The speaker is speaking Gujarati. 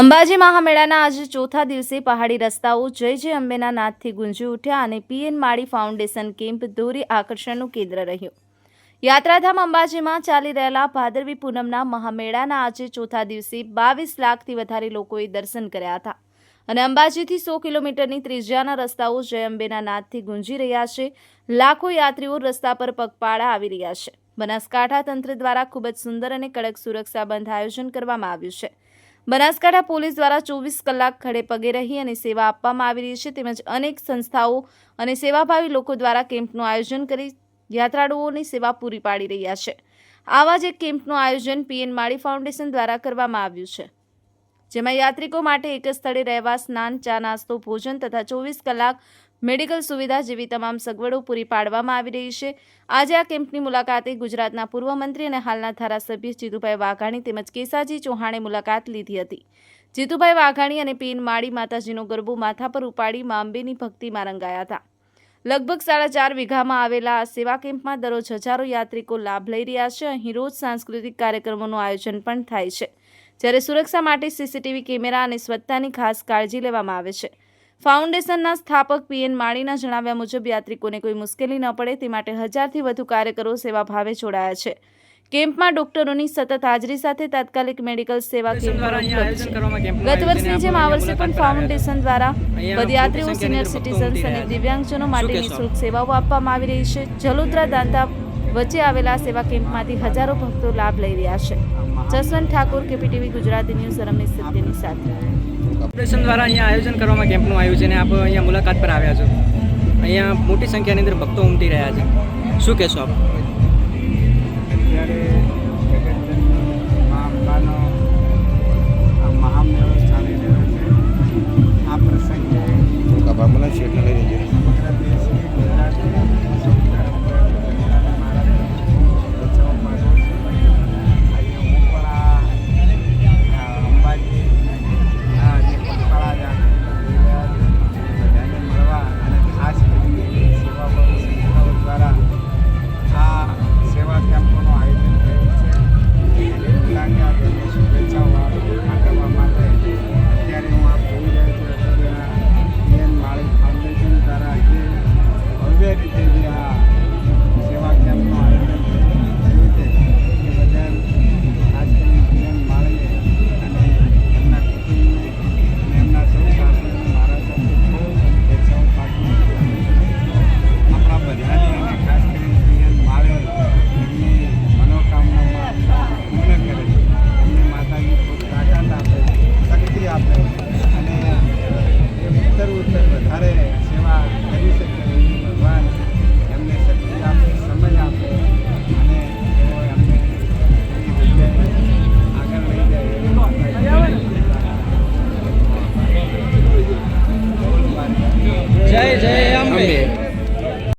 અંબાજી મહામેળાના આજે ચોથા દિવસે પહાડી રસ્તાઓ જય જય અંબેના નાદથી ગુંજી ઉઠ્યા અને પીએન માળી ફાઉન્ડેશન કેમ્પ દોરી આકર્ષણનું કેન્દ્ર રહ્યું. યાત્રાધામ અંબાજીમાં ચાલી રહેલા ભાદરવી પૂનમના મહામેળાના આજે ચોથા દિવસે બાવીસ લાખથી વધારે લોકોએ દર્શન કર્યા હતા. અને અંબાજીથી સો કિલોમીટરની ત્રિજ્યાના રસ્તાઓ જય અંબેના નાદથી ગુંજી રહ્યા છે. લાખો યાત્રીઓ રસ્તા પર પગપાળા આવી રહ્યા છે. બનાસકાંઠા તંત્ર દ્વારા ખૂબ જ સુંદર અને કડક સુરક્ષા બંધ આયોજન કરવામાં આવ્યું છે. બનાસકાંઠા પોલીસ દ્વારા ચોવીસ કલાક ખડે પગે રહી અને સેવા આપવામાં આવી રહી છે. તેમજ અનેક સંસ્થાઓ અને સેવાભાવી લોકો દ્વારા કેમ્પનું આયોજન કરી યાત્રાળુઓની સેવા પૂરી પાડી રહ્યા છે. આવા જ એક કેમ્પનું આયોજન પીએન માળી ફાઉન્ડેશન દ્વારા કરવામાં આવ્યું છે. જેમાં યાત્રિકો માટે એક સ્થળે રહેવા, સ્નાન, ચા, નાસ્તો, ભોજન તથા ચોવીસ કલાક મેડિકલ સુવિધા જેવી તમામ સગવડો પૂરી પાડવામાં આવી રહી છે. આજે આ કેમ્પની મુલાકાતે ગુજરાતના પૂર્વ મંત્રી અને હાલના ધારાસભ્ય જીતુભાઈ વાઘાણી તેમજ કેસાજી ચૌહાણે મુલાકાત લીધી હતી. જીતુભાઈ વાઘાણી અને પીન માળી માતાજીનો ગરબો માથા પર ઉપાડી મા અંબેની ભક્તિમાં રંગાયા હતા. લગભગ સાડા ચાર વીઘામાં આવેલા આ સેવા કેમ્પમાં દરરોજ હજારો યાત્રિકો લાભ લઈ રહ્યા છે. અહીં રોજ સાંસ્કૃતિક કાર્યક્રમોનું આયોજન પણ થાય છે. જ્યારે સુરક્ષા માટે સીસીટીવી કેમેરા અને સ્વચ્છતાની ખાસ કાળજી લેવામાં આવે છે. ફાઉન્ડેશનના સ્થાપક પીએન માળીના જણાવ્યા મુજબ યાત્રિકોને કોઈ મુશ્કેલી ન પડે તે માટે હજારથી વધુ કાર્યકરો સેવા ભાવે જોડાયા છે. કેમ્પમાં ડોક્ટરોની સતત હાજરી સાથે તાત્કાલિક મેડિકલ સેવા ગત વર્ષની જેમ આ વર્ષે પણ ફાઉન્ડેશન દ્વારા પદયાત્રીઓ સિનિયર સિટીઝન્સ અને દિવ્યાંગજનો માટે નિઃશુલ્ક સેવાઓ આપવામાં આવી રહી છે. જલોદરા દાંતા વચ્ચે આવેલા સેવા કેમ્પમાંથી હજારો ભક્તો લાભ લઈ રહ્યા છે. જસવંત ઠાકોર કેપીટીવી ગુજરાતી ન્યૂઝ રમેશ સિદ્ધિની સાથે. ફાઉન્ડેશન દ્વારા અહીંયા આયોજન કરવામાં કેમ્પનું આવ્યું છે અને આપ અહીંયા મુલાકાત પર આવ્યા છો. અહીંયા મોટી સંખ્યાની અંદર ભક્તો ઉમટી રહ્યા છે. શું કહેશો આપ? આ છે. પ્રસંગે કપા મને લઈ ગુજરાતની